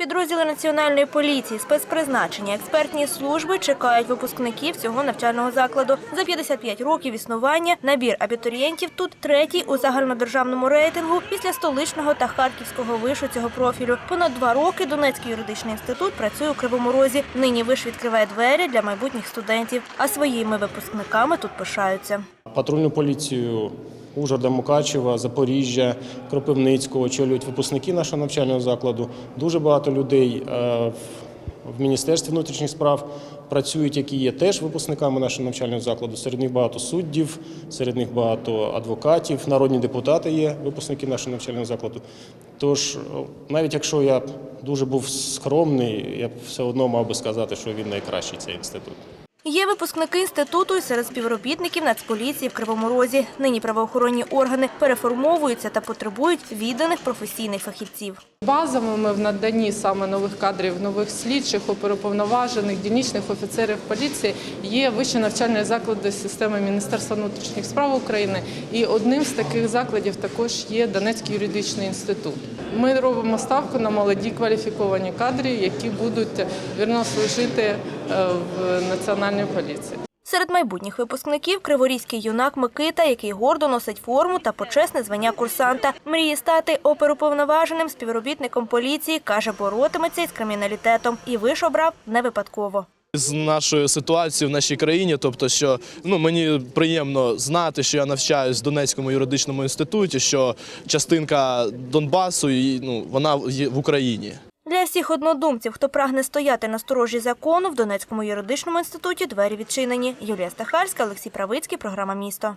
Підрозділи національної поліції, спецпризначення, експертні служби чекають випускників цього навчального закладу. За 55 років існування набір абітурієнтів тут третій у загальнодержавному рейтингу після столичного та харківського вишу цього профілю. Понад два роки Донецький юридичний інститут працює у Кривому Розі. Нині виш відкриває двері для майбутніх студентів, а своїми випускниками тут пишаються. Патрульну поліцію Ужгорода, Мукачева, Запоріжжя, Кропивницького очолюють випускники нашого навчального закладу. Дуже багато людей е, в- Міністерстві внутрішніх справ працюють, які є теж випускниками нашого навчального закладу. Серед них багато суддів, серед них багато адвокатів, народні депутати є випускники нашого навчального закладу. Тож, навіть якщо я дуже був скромний, я все одно мав би сказати, що він найкращий цей інститут. Є випускники інституту і серед співробітників Нацполіції в Кривому Розі. Нині правоохоронні органи переформовуються та потребують відданих професійних фахівців. Базовими в наданні саме нових кадрів, нових слідчих, оперуповноважених, дільничних офіцерів поліції є вищі навчальні заклади системи Міністерства внутрішніх справ України. І одним з таких закладів також є Донецький юридичний інститут. Ми робимо ставку на молоді кваліфіковані кадри, які будуть вірно служити в національній поліції. Серед майбутніх випускників криворізький юнак Микита, який гордо носить форму та почесне звання курсанта. Мріє стати оперуповноваженим співробітником поліції, каже, боротиметься із криміналітетом. І виш обрав не випадково. з нашою ситуацією в нашій країні, тобто, що ну мені приємно знати, що я навчаюсь в Донецькому юридичному інституті, що частинка Донбасу і, ну вона в Україні. Для всіх однодумців, хто прагне стояти на сторожі закону, в Донецькому юридичному інституті двері відчинені. Юлія Стахарська, Олексій Правицький, програма «Місто».